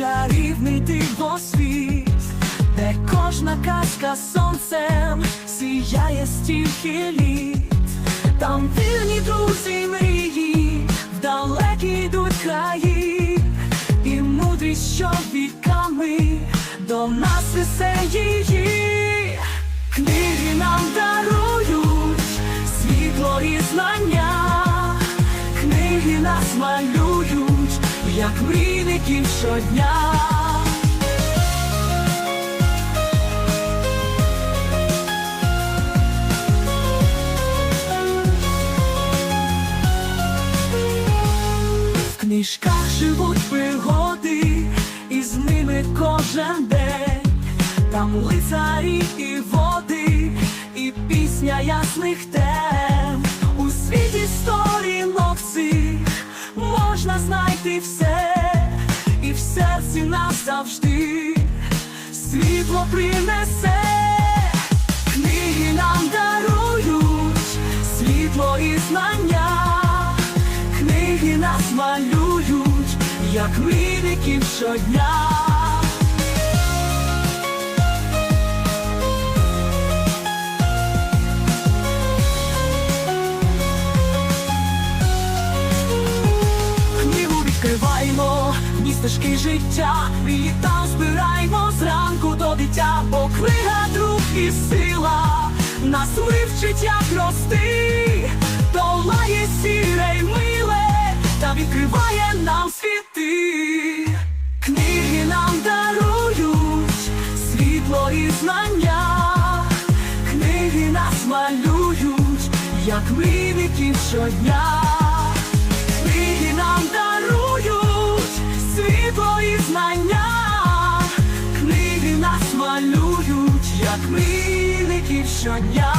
чарівний дивосвіт, де кожна казка сонцем сіяє стільки літ, там вірні друзі мрії, в далекі йдуть краї, і мудрість, що віками до нас несе її. Книги нам дарують світло і знання, книги нас малюють, як мрійників щодня. В книжках живуть пригоди, і з ними кожен день. Там лицарі і води, серці назавжди, світло принесе. Книги нам дарують світло і знання, книги нас малюють, як мрійників щодня. Стежки життя, і там збираємо зранку до дитя, бо книга друг і сила, нас вивчить, як рости, долає сіре й миле, та відкриває нам світи. Книги нам дарують світло і знання, книги нас малюють, як мрійників щодня. Мрійників щодня.